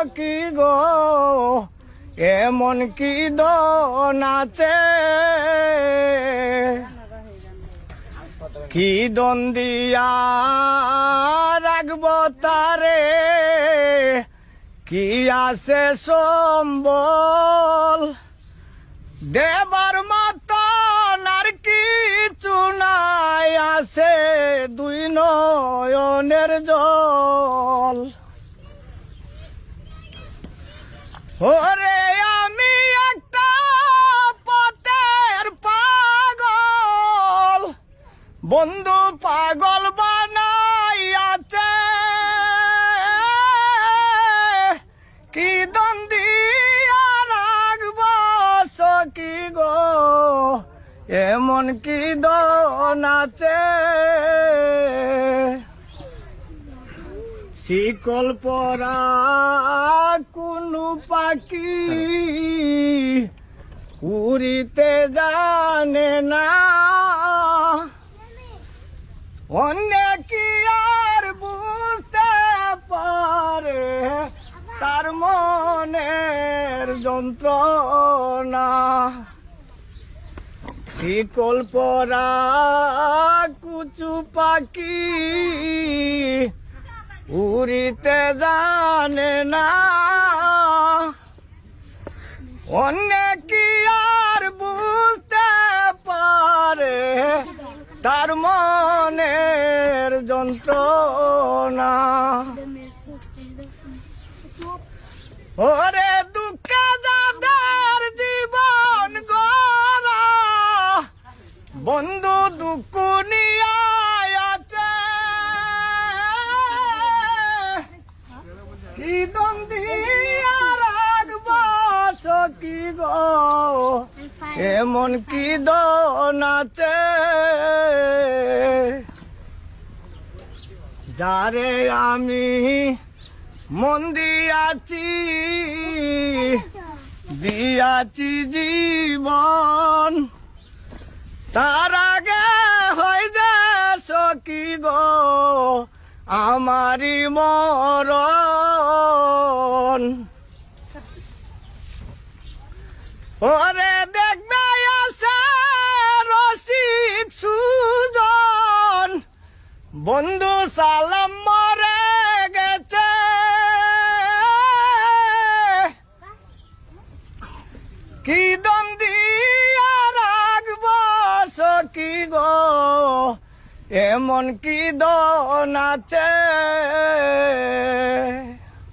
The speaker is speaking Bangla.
সকি গো? এমন কি দন আছে? কি দন দিয়া রাখব তারে? কি আছে সম্বল? দেবার মতন আর কিছু নাই, আছে দুই নয়নের জল। আমি একটা পাগল। বন্ধু পাগল বানাই আছে। কি দ্বন্দ্বিয়া রাখব গো? এমন কি দন আছে? শিকল পরা কোনো পাখি উড়িতে জানে না। অন্য কি আর বুঝতে পারে তার মনের যন্ত্রণা? শিকল পরা কুচু পাখি উড়িতে জানে না। কি আর বুঝতে পারে? তার মনের যন্ত্রণা। ওরে দুঃখে যাদের জীবন গড়া, বন্ধু দুঃখ সকি গো? এমন কি দন আছে? যারে আমি মন দিয়াছি দিয়াছি জীবন, তার আগে হয় যে সকি গো আমারি মরণ। ওরে দেখবে রসিক সুজন। বন্ধু সালাম মরে গেছে। কি দ্বন্দ্বিয়া রাখব সকি গো? এমন কি দন আছে?